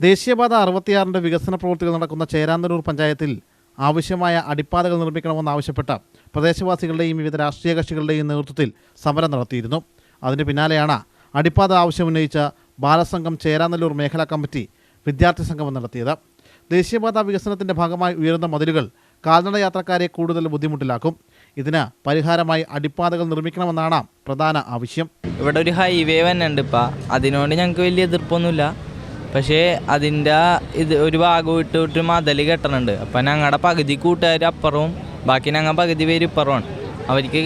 ദേശീയപാത അറുപത്തിയാറിന്റെ വികസന പ്രവൃത്തികൾ നടക്കുന്ന ചേരാനല്ലൂർ പഞ്ചായത്തിൽ ആവശ്യമായ അടിപ്പാതകൾ നിർമ്മിക്കണമെന്നാവശ്യപ്പെട്ട പ്രദേശവാസികളുടെയും വിവിധ രാഷ്ട്രീയ കക്ഷികളുടെയും നേതൃത്വത്തിൽ സമരം നടത്തിയിരുന്നു. അതിന് പിന്നാലെയാണ് അടിപ്പാത ആവശ്യമുന്നയിച്ച ബാലസംഘം ചേരാനല്ലൂർ മേഖലാ കമ്മിറ്റി വിദ്യാർത്ഥി സംഗമം നടത്തിയത്. ദേശീയപാത വികസനത്തിന്റെ ഭാഗമായി ഉയരുന്ന മതിലുകൾ കാൽനട യാത്രക്കാരെ കൂടുതൽ ബുദ്ധിമുട്ടിലാക്കും. ഇതിന് പരിഹാരമായി അടിപ്പാതകൾ നിർമ്മിക്കണമെന്നാണ് പ്രധാന ആവശ്യം. ഇവിടെ ഒരു ഹൈവേ തന്നെ ഉണ്ട് ഇപ്പം. അതിനോട് ഞങ്ങൾക്ക് വലിയ എതിർപ്പൊന്നുമില്ല. പക്ഷേ അതിന്റെ ഇത് ഒരു ഭാഗം ഇട്ട് വിട്ട് മതൽ കെട്ടണുണ്ട്. അപ്പം ഞങ്ങളുടെ പകുതി കൂട്ടുകാർ അപ്പുറവും ബാക്കി ഞങ്ങൾ പകുതി പേര് ഇപ്പുറമാണ് അവർക്ക്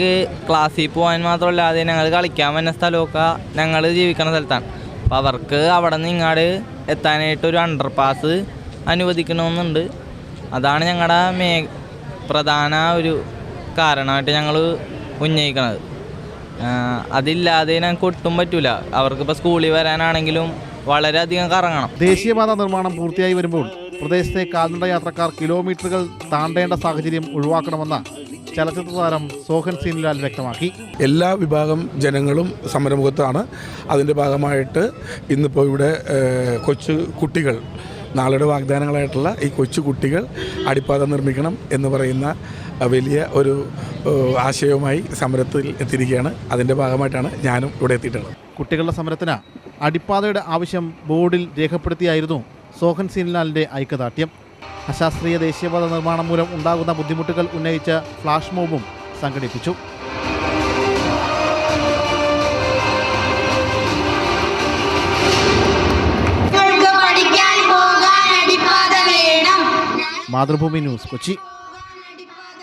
ക്ലാസ്സിൽ പോകാൻ മാത്രമല്ലാതെ ഞങ്ങൾ കളിക്കാൻ വന്ന സ്ഥലമൊക്കെ ഞങ്ങൾ ജീവിക്കുന്ന സ്ഥലത്താണ്. അപ്പം അവർക്ക് അവിടെ നിന്ന് ഇങ്ങോട്ട് എത്താനായിട്ട് ഒരു അണ്ടർ പാസ് അനുവദിക്കണമെന്നുണ്ട് അതാണ് ഞങ്ങളുടെ മേ പ്രധാന ഒരു കാരണമായിട്ട് ഞങ്ങൾ ഉന്നയിക്കുന്നത് അതില്ലാതെ ഞങ്ങൾക്ക് ഒട്ടും പറ്റില്ല അവർക്കിപ്പോൾ സ്കൂളിൽ വരാനാണെങ്കിലും വളരെയധികം കറങ്ങണം. ദേശീയപാത നിർമ്മാണം പൂർത്തിയായി വരുമ്പോൾ പ്രദേശത്തെ കാൽനട യാത്രക്കാർ കിലോമീറ്ററുകൾ താണ്ടേണ്ട സാഹചര്യം ഒഴിവാക്കണമെന്ന ചലച്ചിത്ര താരം സോഹൻ സീൻലാൽ വ്യക്തമാക്കി. എല്ലാ വിഭാഗം ജനങ്ങളും സമരമുഖത്താണ്. അതിന്റെ ഭാഗമായിട്ട് ഇന്നിപ്പോൾ ഇവിടെ കൊച്ചു കുട്ടികൾ നാളെയുടെ വാഗ്ദാനങ്ങളായിട്ടുള്ള ഈ കൊച്ചു കുട്ടികൾ അടിപ്പാത നിർമ്മിക്കണം എന്ന് പറയുന്ന വലിയ ഒരു ആശയവുമായി സമരത്തിൽ എത്തിയിരിക്കുകയാണ്. അതിന്റെ ഭാഗമായിട്ടാണ് ഞാനും ഇവിടെ എത്തിയിട്ടുള്ളത്. കുട്ടികളുടെ സമരത്തിന് അടിപ്പാതയുടെ ആവശ്യം ബോർഡിൽ രേഖപ്പെടുത്തിയായിരുന്നു സോഹൻ സീൻലാലിന്റെ ഐക്യദാർഢ്യം. അശാസ്ത്രീയ ദേശീയപാത നിർമ്മാണം മൂലം ഉണ്ടാകുന്ന ബുദ്ധിമുട്ടുകൾ ഉന്നയിച്ച് ഫ്ലാഷ് മോബും സംഘടിപ്പിച്ചു. മാതൃഭൂമി ന്യൂസ് കൊച്ചി.